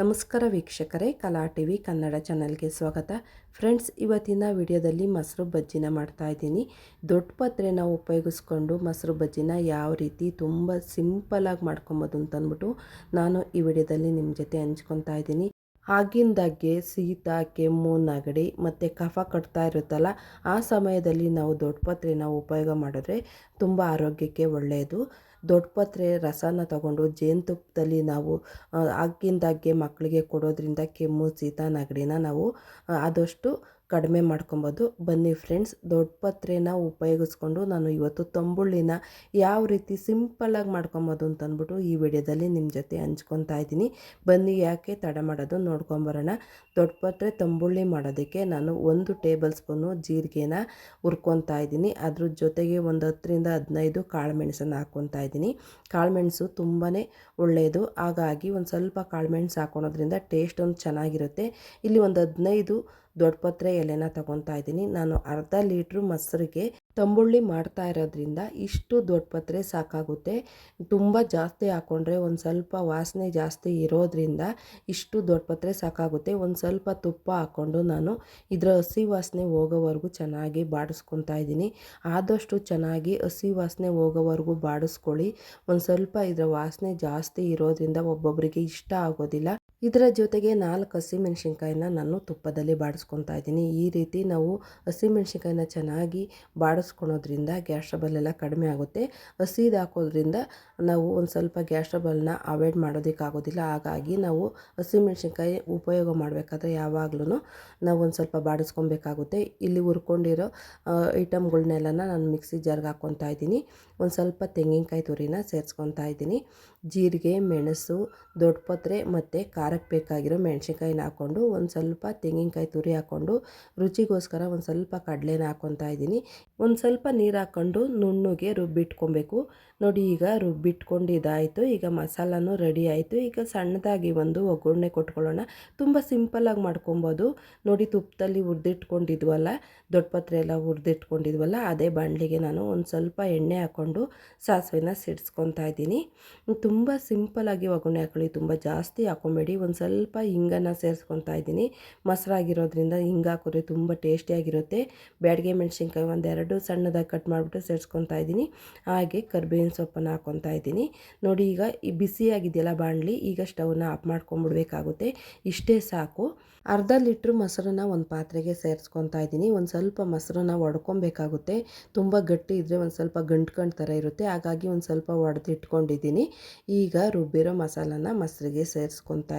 ನಮಸ್ಕಾರ ವೀಕ್ಷಕರೇ, ಕಲಾ ಟಿ ವಿ ಕನ್ನಡ ಚಾನಲ್ಗೆ ಸ್ವಾಗತ. ಫ್ರೆಂಡ್ಸ್, ಇವತ್ತಿನ ವಿಡಿಯೋದಲ್ಲಿ ಮೊಸರು ಬಜ್ಜಿನ ಮಾಡ್ತಾ ಇದ್ದೀನಿ. ದೊಡ್ಡ ಪಾತ್ರೆನ ಉಪಯೋಗಿಸ್ಕೊಂಡು ಮೊಸರು ಬಜ್ಜಿನ ಯಾವ ರೀತಿ ತುಂಬ ಸಿಂಪಲಾಗಿ ಮಾಡ್ಕೊಬೋದು ಅಂತಂದ್ಬಿಟ್ಟು ನಾನು ಈ ವಿಡಿಯೋದಲ್ಲಿ ನಿಮ್ಮ ಜೊತೆ ಹಂಚ್ಕೊತಾ ಇದ್ದೀನಿ. ಆಗಿಂದಾಗೆ ಶೀತ ಕೆಮ್ಮು, ನಗಡಿ ಮತ್ತು ಕಫ ಕಟ್ತಾ ಇರುತ್ತಲ್ಲ, ಆ ಸಮಯದಲ್ಲಿ ನಾವು ದೊಡ್ಡ ಪಾತ್ರೆನ ಉಪಯೋಗ ಮಾಡಿದ್ರೆ ತುಂಬ ಆರೋಗ್ಯಕ್ಕೆ ಒಳ್ಳೆಯದು. ದೊಡ್ಡ ಪಾತ್ರೆ ರಸನ ತಗೊಂಡು ಜೇನುತುಪ್ಪದಲ್ಲಿ ನಾವು ಆಗಿಂದಾಗ್ಗೆ ಮಕ್ಕಳಿಗೆ ಕೊಡೋದ್ರಿಂದ ಕೆಮ್ಮು ಶೀತ ನೆಗಡಿನ ನಾವು ಆದಷ್ಟು ಕಡಿಮೆ ಮಾಡ್ಕೊಬೋದು. ಬನ್ನಿ ಫ್ರೆಂಡ್ಸ್ ದೊಡ್ಡ ಪತ್ರೆನ ಉಪಯೋಗಿಸ್ಕೊಂಡು ನಾನು ಇವತ್ತು ತಂಬುಳ್ಳಿನ ಯಾವ ರೀತಿ ಸಿಂಪಲ್ಲಾಗಿ ಮಾಡ್ಕೊಬೋದು ಅಂತಂದ್ಬಿಟ್ಟು ಈ ವಿಡಿಯೋದಲ್ಲಿ ನಿಮ್ಮ ಜೊತೆ ಹಂಚ್ಕೊತಾ ಇದ್ದೀನಿ. ಬನ್ನಿ ಯಾಕೆ ತಡ ಮಾಡೋದು ನೋಡ್ಕೊಂಬರೋಣ ದೊಡ್ಡ ಪತ್ರೆ ತಂಬುಳ್ಳಿ ಮಾಡೋದಕ್ಕೆ ನಾನು ಒಂದು ಟೇಬಲ್ ಸ್ಪೂನು ಜೀರಿಗೆನ ಹುರ್ಕೊತಾ ಇದ್ದೀನಿ. ಅದ್ರ ಜೊತೆಗೆ ಒಂದು ಹತ್ತರಿಂದ ಹದಿನೈದು ಕಾಳು ಮೆಣಸನ್ನು ಹಾಕ್ಕೊತಾ ಇದ್ದೀನಿ. ಕಾಳು ಮೆಣಸು ತುಂಬಾ ಒಳ್ಳೆಯದು ಹಾಗಾಗಿ ಒಂದು ಸ್ವಲ್ಪ ಕಾಳು ಮೆಣಸು ಹಾಕೊಳೋದ್ರಿಂದ ಟೇಸ್ಟ್ ಒಂದು ಚೆನ್ನಾಗಿರುತ್ತೆ. ಇಲ್ಲಿ ಒಂದು ಹದಿನೈದು ದೊಡ್ಡ ಪತ್ರೆ ಎಲೆನ ತಗೊತಾ ಇದ್ದೀನಿ. ನಾನು ಅರ್ಧ ಲೀಟ್ರ್ ಮೊಸರಿಗೆ ತಂಬುಳ್ಳಿ ಮಾಡ್ತಾ ಇರೋದ್ರಿಂದ ಇಷ್ಟು ದೊಡ್ಡ ಪತ್ರೆ ಸಾಕಾಗುತ್ತೆ. ತುಂಬ ಜಾಸ್ತಿ ಹಾಕ್ಕೊಂಡ್ರೆ ಒಂದು ಸ್ವಲ್ಪ ವಾಸನೆ ಜಾಸ್ತಿ ಇರೋದ್ರಿಂದ ಇಷ್ಟು ದೊಡ್ಡ ಪತ್ರೆ ಸಾಕಾಗುತ್ತೆ. ಒಂದು ಸ್ವಲ್ಪ ತುಪ್ಪ ಹಾಕ್ಕೊಂಡು ನಾನು ಇದರ ಹಸಿ ವಾಸನೆ ಹೋಗೋವರೆಗೂ ಚೆನ್ನಾಗಿ ಬಾಡಿಸ್ಕೊತಾ ಇದ್ದೀನಿ. ಆದಷ್ಟು ಚೆನ್ನಾಗಿ ಹಸಿ ವಾಸನೆ ಹೋಗೋವರೆಗೂ ಬಾಡಿಸ್ಕೊಳ್ಳಿ. ಒಂದು ಸ್ವಲ್ಪ ಇದರ ವಾಸನೆ ಜಾಸ್ತಿ ಇರೋದ್ರಿಂದ ಒಬ್ಬೊಬ್ಬರಿಗೆ ಇಷ್ಟ ಆಗೋದಿಲ್ಲ. ಇದರ ಜೊತೆಗೆ ನಾಲ್ಕು ಹಸಿಮೆಣ್ಸಿನ್ಕಾಯಿನ ನಾನು ತುಪ್ಪದಲ್ಲಿ ಬಾಡಿಸ್ಕೊತಾ ಇದ್ದೀನಿ. ಈ ರೀತಿ ನಾವು ಹಸಿಮೆಣ್ಸಿನ್ಕಾಯಿನ ಚೆನ್ನಾಗಿ ಬಾಡಿಸ್ಕೊಳೋದ್ರಿಂದ ಗ್ಯಾಸ್ ಟ್ರಬಲೆಲ್ಲ ಕಡಿಮೆ ಆಗುತ್ತೆ. ಹಸಿದು ಹಾಕೋದ್ರಿಂದ ನಾವು ಒಂದು ಸ್ವಲ್ಪ ಗ್ಯಾಸ್ ಟ್ರಬಲ್ನ ಅವಾಯ್ಡ್ ಮಾಡೋದಕ್ಕಾಗೋದಿಲ್ಲ ಹಾಗಾಗಿ ನಾವು ಹಸಿಮೆಣ್ಸಿನ್ಕಾಯಿ ಉಪಯೋಗ ಮಾಡಬೇಕಾದ್ರೆ ಯಾವಾಗಲೂ ನಾವು ಒಂದು ಸ್ವಲ್ಪ ಬಾಡಿಸ್ಕೊಬೇಕಾಗುತ್ತೆ. ಇಲ್ಲಿ ಹುರ್ಕೊಂಡಿರೋ ಐಟಮ್ಗಳನ್ನೆಲ್ಲ ನಾನು ಮಿಕ್ಸಿ ಜಾರ್ಗೆ ಹಾಕ್ಕೊತಾ ಇದ್ದೀನಿ. ಒಂದು ಸ್ವಲ್ಪ ತೆಂಗಿನಕಾಯಿ ತುರಿನ ಸೇರಿಸ್ಕೊತಾ ಇದ್ದೀನಿ. ಜೀರಿಗೆ, ಮೆಣಸು ದೊಡ್ಡಪತ್ರೆ ಮತ್ತು ಖಾರಕ್ಕೆ ಬೇಕಾಗಿರೋ ಮೆಣಸಿನ್ಕಾಯಿನ ಹಾಕ್ಕೊಂಡು ಒಂದು ಸ್ವಲ್ಪ ತೆಂಗಿನಕಾಯಿ ತುರಿ ಹಾಕ್ಕೊಂಡು ರುಚಿಗೋಸ್ಕರ ಒಂದು ಸ್ವಲ್ಪ ಕಡಲೆನ ಹಾಕ್ಕೊತಾ ಇದ್ದೀನಿ. ಒಂದು ಸ್ವಲ್ಪ ನೀರು ಹಾಕ್ಕೊಂಡು ನುಣ್ಣಗೆ ರುಬ್ಬಿಟ್ಕೊಬೇಕು. ನೋಡಿ, ಈಗ ರುಬ್ಬಿಟ್ಕೊಂಡು ಇದಾಯಿತು ಈಗ ಮಸಾಲನೂ ರೆಡಿ ಆಯಿತು. ಈಗ ಸಣ್ಣದಾಗಿ ಒಂದು ಒಗ್ಗರಣೆ ಕೊಟ್ಕೊಳ್ಳೋಣ. ತುಂಬ ಸಿಂಪಲ್ಲಾಗಿ ಮಾಡ್ಕೊಬೋದು. ನೋಡಿ, ತುಪ್ಪದಲ್ಲಿ ಹುರಿದಿಟ್ಕೊಂಡಿದ್ವಲ್ಲ, ದೊಡ್ಡ ಪತ್ರೆ ಎಲ್ಲ ಹುರಿದಿಟ್ಕೊಂಡಿದ್ವಲ್ಲ, ಅದೇ ಬಾಣಲಿಗೆ ನಾನು ಒಂದು ಸ್ವಲ್ಪ ಎಣ್ಣೆ ಹಾಕ್ಕೊಂಡು ಸಾಸಿವೆನ ಸಿಡ್ಸ್ಕೊತಾ ಇದ್ದೀನಿ. ತುಂಬ ಸಿಂಪಲಾಗಿ ಒಗ್ಗರಣೆ ಹಾಕೊಳ್ಳಿ. ತುಂಬ ಜಾಸ್ತಿ ಹಾಕೊಬೇಡಿ ಒಂದು ಸ್ವಲ್ಪ ಹಿಂಗನ್ನು ಸೇರಿಸ್ಕೊತಾ ಇದ್ದೀನಿ. ಮೊಸರಾಗಿರೋದ್ರಿಂದ ಹಿಂಗೆ ಹಾಕಿದ್ರೆ ತುಂಬ ಟೇಸ್ಟಿಯಾಗಿರುತ್ತೆ ಬ್ಯಾಡಿಗೆ ಮೆಣಸಿನ್ಕಾಯಿ ಒಂದೆರಡು ಸಣ್ಣದಾಗಿ ಕಟ್ ಮಾಡಿಬಿಟ್ಟು ಸೇರಿಸ್ಕೊತಾ ಇದ್ದೀನಿ. ಹಾಗೆ ಕರ್ಬೇವಿನ ಸೊಪ್ಪನ್ನು ಹಾಕ್ಕೊತಾ ಇದ್ದೀನಿ. ನೋಡಿ ಈಗ ಈ ಬಿಸಿಯಾಗಿದೆಯಲ್ಲ ಬಾಣಲಿ, ಈಗ ಸ್ಟವ್ನ ಆಫ್ ಮಾಡ್ಕೊಂಬಿಡ್ಬೇಕಾಗುತ್ತೆ. ಇಷ್ಟೇ ಸಾಕು. ಅರ್ಧ ಲೀಟ್ರ್ ಮೊಸರನ್ನ ಒಂದು ಪಾತ್ರೆಗೆ ಸೇರಿಸ್ಕೊತಾ ಇದ್ದೀನಿ. ಒಂದು ಸ್ವಲ್ಪ ಮೊಸರನ್ನ ಒಡ್ಕೊಬೇಕಾಗುತ್ತೆ. ತುಂಬ ಗಟ್ಟಿ ಇದ್ದರೆ ಒಂದು ಸ್ವಲ್ಪ ಗಂಟ್ಕಂಡು ಥರ ಇರುತ್ತೆ. ಹಾಗಾಗಿ ಒಂದು ಸ್ವಲ್ಪ ಒಡೆದಿಟ್ಕೊಂಡಿದ್ದೀನಿ. ಈಗ ರುಬ್ಬಿರೋ ಮಸಾಲನ ಮೊಸರಿಗೆ ಸೇರಿಸ್ಕೊತಾ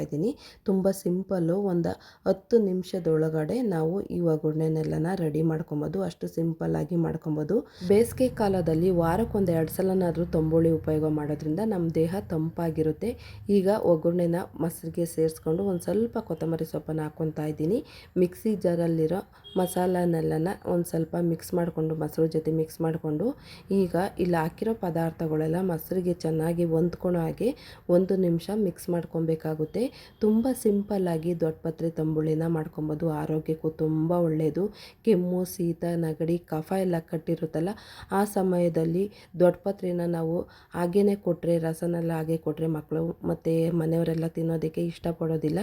ತುಂಬ ಸಿಂಪಲ್ಲು ಒಂದು ಹತ್ತು ನಿಮಿಷದೊಳಗಡೆ ನಾವು ಈ ಒಗ್ಗರಣೆನೆಲ್ಲನ ರೆಡಿ ಮಾಡ್ಕೊಬೋದು. ಅಷ್ಟು ಸಿಂಪಲ್ಲಾಗಿ ಮಾಡ್ಕೊಬೋದು. ಬೇಸಿಗೆ ಕಾಲದಲ್ಲಿ ವಾರಕ್ಕೊಂದು ಎರಡು ಸಲನಾದರೂ ತಂಬುಳಿ ಉಪಯೋಗ ಮಾಡೋದ್ರಿಂದ ನಮ್ಮ ದೇಹ ತಂಪಾಗಿರುತ್ತೆ. ಈಗ ಒಗ್ಗರಣೆನ ಮೊಸರಿಗೆ ಸೇರಿಸ್ಕೊಂಡು ಒಂದು ಸ್ವಲ್ಪ ಕೊತ್ತಂಬರಿ ಸೊಪ್ಪನ್ನು ಹಾಕ್ಕೊತಾ ಇದ್ದೀನಿ. ಮಿಕ್ಸಿ ಜಾರಲ್ಲಿರೋ ಮಸಾಲನೆಲ್ಲನ ಒಂದು ಸ್ವಲ್ಪ ಮಿಕ್ಸ್ ಮಾಡಿಕೊಂಡು ಮೊಸರು ಜೊತೆ ಮಿಕ್ಸ್ ಮಾಡಿಕೊಂಡು ಈಗ ಇಲ್ಲಿ ಹಾಕಿರೋ ಪದಾರ್ಥಗಳೆಲ್ಲ ಮೊಸರಿಗೆ ಚೆನ್ನಾಗಿ ಹೊಂದ್ಕೊಳೋ ಹಾಗೆ ಒಂದು ನಿಮಿಷ ಮಿಕ್ಸ್ ಮಾಡ್ಕೊಬೇಕಾಗುತ್ತೆ. ತುಂಬ ಸಿಂಪಲ್ಲಾಗಿ ದೊಡ್ಡಪತ್ರೆ ತಂಬುಳಿನ ಮಾಡ್ಕೊಬೋದು. ಆರೋಗ್ಯಕ್ಕೂ ತುಂಬ ಒಳ್ಳೆಯದು ಕೆಮ್ಮು, ಶೀತ, ನೆಗಡಿ, ಕಫ ಎಲ್ಲ ಕಟ್ಟಿರುತ್ತಲ್ಲ, ಆ ಸಮಯದಲ್ಲಿ ದೊಡ್ಡಪತ್ರೆನ ನಾವು ಹಾಗೇ ಕೊಟ್ಟರೆ ರಸನೆಲ್ಲ ಹಾಗೆ ಕೊಟ್ಟರೆ ಮಕ್ಕಳು ಮತ್ತು ಮನೆಯವರೆಲ್ಲ ತಿನ್ನೋದಕ್ಕೆ ಇಷ್ಟಪಡೋದಿಲ್ಲ.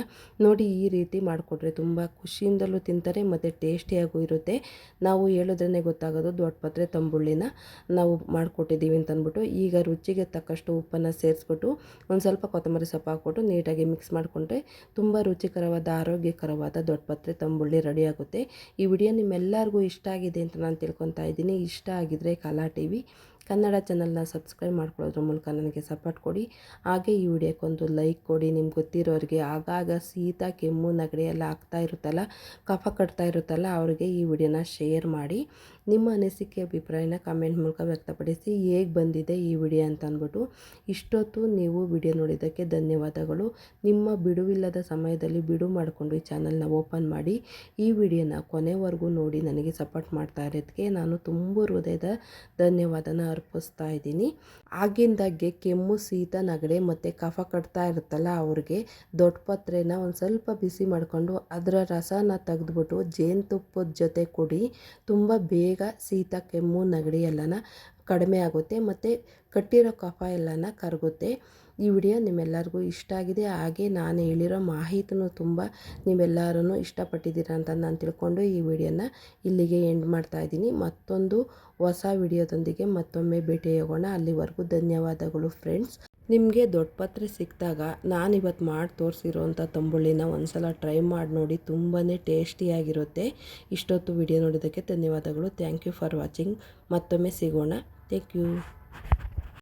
ನೋಡಿ ಈ ರೀತಿ ಮಾಡಿಕೊಟ್ರೆ ತುಂಬ ಖುಷಿಯಿಂದಲೂ ತಿಂತಾರೆ, ಮತ್ತು ಟೇಸ್ಟಿಯಾಗೂ ಇರುತ್ತೆ. ನಾವು ಹೇಳಿದ್ರೇ ಗೊತ್ತಾಗೋದು ದೊಡ್ಡಪತ್ರೆ ತಂಬುಳ್ಳಿನ ನಾವು ಮಾಡಿಕೊಟ್ಟಿದ್ದೀವಿ ಅಂತಂದ್ಬಿಟ್ಟು ಈಗ ರುಚಿಗೆ ತಕ್ಕಷ್ಟು ಉಪ್ಪನ್ನು ಸೇರಿಸ್ಬಿಟ್ಟು ಒಂದು ಸ್ವಲ್ಪ ಕೊತ್ತಂಬರಿ ಸೊಪ್ಪು ಹಾಕ್ಬಿಟ್ಟು ನೀಟಾಗಿ ಮಿಕ್ಸ್ ಮಾಡಿಕೊಂಡ್ರೆ ತುಂಬ ರುಚಿಕರವಾದ, ಆರೋಗ್ಯಕರವಾದ ದೊಡ್ಡಪತ್ರೆ ತಂಬುಳ್ಳಿ ರೆಡಿಯಾಗುತ್ತೆ. ಈ ವಿಡಿಯೋ ನಿಮ್ಮೆಲ್ಲರಿಗೂ ಇಷ್ಟ ಆಗಿದೆ ಅಂತ ನಾನು ತಿಳ್ಕೊತಾ ಇದ್ದೀನಿ. ಇಷ್ಟ ಆಗಿದ್ದರೆ ಕಲಾ ಟಿ ವಿ ಕನ್ನಡ ಚಾನಲ್ನ ಸಬ್ಸ್ಕ್ರೈಬ್ ಮಾಡ್ಕೊಳ್ಳೋದ್ರ ಮೂಲಕ ನನಗೆ ಸಪೋರ್ಟ್ ಕೊಡಿ. ಹಾಗೆ ಈ ವಿಡಿಯೋಕ್ಕೊಂದು ಲೈಕ್ ಕೊಡಿ. ನಿಮ್ಗೆ ಗೊತ್ತಿರೋರಿಗೆ ಆಗಾಗ ಶೀತ ಕೆಮ್ಮು ನಗಡಿ ಎಲ್ಲ ಆಗ್ತಾ ಇರುತ್ತಲ್ಲ, ಕಫ ಕಟ್ತಾ ಇರುತ್ತಲ್ಲ, ಅವರಿಗೆ ಈ ವಿಡಿಯೋನ ಶೇರ್ ಮಾಡಿ. ನಿಮ್ಮ ಅನಿಸಿಕೆ ಅಭಿಪ್ರಾಯನ ಕಮೆಂಟ್ ಮೂಲಕ ವ್ಯಕ್ತಪಡಿಸಿ. ಹೇಗೆ ಬಂದಿದೆ ಈ ವಿಡಿಯೋ ಅಂತ ಅಂದ್ಬಿಟ್ಟು ಇಷ್ಟೊತ್ತು ನೀವು ವಿಡಿಯೋ ನೋಡಿದ್ದಕ್ಕೆ ಧನ್ಯವಾದಗಳು. ನಿಮ್ಮ ಬಿಡುವಿಲ್ಲದ ಸಮಯದಲ್ಲಿ ಬಿಡು ಮಾಡಿಕೊಂಡು ಈ ಚಾನಲ್ನ ಓಪನ್ ಮಾಡಿ. ಈ ವಿಡಿಯೋನ ಕೊನೆವರೆಗೂ ನೋಡಿ ನನಗೆ ಸಪೋರ್ಟ್ ಮಾಡ್ತಾ ಇರೋದಕ್ಕೆ ನಾನು ತುಂಬ ಹೃದಯದ ಧನ್ಯವಾದನ. ಅರ್ಪಿಸ್ತಾ ಇದ್ದೀನಿ. ಆಗಿಂದಾಗೆ ಕೆಮ್ಮು, ಶೀತ, ನಗಡೆ ಮತ್ತು ಕಫ ಕಟ್ತಾ ಇರುತ್ತಲ್ಲ, ಅವ್ರಿಗೆ ದೊಡ್ಡ ಪತ್ರೆನ ಒಂದು ಸ್ವಲ್ಪ ಬಿಸಿ ಮಾಡಿಕೊಂಡು ಅದರ ರಸನ ತೆಗೆದ್ಬಿಟ್ಟು ಜೇನುತುಪ್ಪದ ಜೊತೆ ಕುಡಿ. ತುಂಬ ಬೇಗ ಶೀತ, ಕೆಮ್ಮು, ನಗಡಿ ಎಲ್ಲನ ಕಡಿಮೆ ಆಗುತ್ತೆ ಮತ್ತು ಕಟ್ಟಿರೋ ಕಫ ಎಲ್ಲನ ಕರಗುತ್ತೆ. ಈ ವಿಡಿಯೋ ನಿಮ್ಮೆಲ್ಲರಿಗೂ ಇಷ್ಟ ಆಗಿದೆ. ಹಾಗೆ ನಾನು ಹೇಳಿರೋ ಮಾಹಿತಿನೂ ತುಂಬ ನೀವೆಲ್ಲರೂ ಇಷ್ಟಪಟ್ಟಿದ್ದೀರ ಅಂತ ನಾನು ತಿಳ್ಕೊಂಡು ಈ ವಿಡಿಯೋನ ಇಲ್ಲಿಗೆ ಎಂಡ್ ಮಾಡ್ತಾ ಇದ್ದೀನಿ. ಮತ್ತೊಂದು ಹೊಸ ವಿಡಿಯೋದೊಂದಿಗೆ ಮತ್ತೊಮ್ಮೆ ಭೇಟಿಯಾಗೋಣ ಅಲ್ಲಿವರೆಗೂ ಧನ್ಯವಾದಗಳು ಫ್ರೆಂಡ್ಸ್ ನಿಮಗೆ ದೊಡ್ಡ ಪತ್ರೆ ಸಿಕ್ಕಿದಾಗ ನಾನಿವತ್ತು ಮಾಡಿ ತೋರಿಸಿರೋಂಥ ತಂಬುಳ್ಳಿನ ಒಂದು ಸಲ ಟ್ರೈ ಮಾಡಿ ನೋಡಿ ತುಂಬಾ ಟೇಸ್ಟಿಯಾಗಿರುತ್ತೆ ಇಷ್ಟೊತ್ತು ವಿಡಿಯೋ ನೋಡಿದ್ದಕ್ಕೆ ಧನ್ಯವಾದಗಳು. ಥ್ಯಾಂಕ್ ಯು ಫಾರ್ ವಾಚಿಂಗ್ ಮತ್ತೊಮ್ಮೆ ಸಿಗೋಣ. Thank you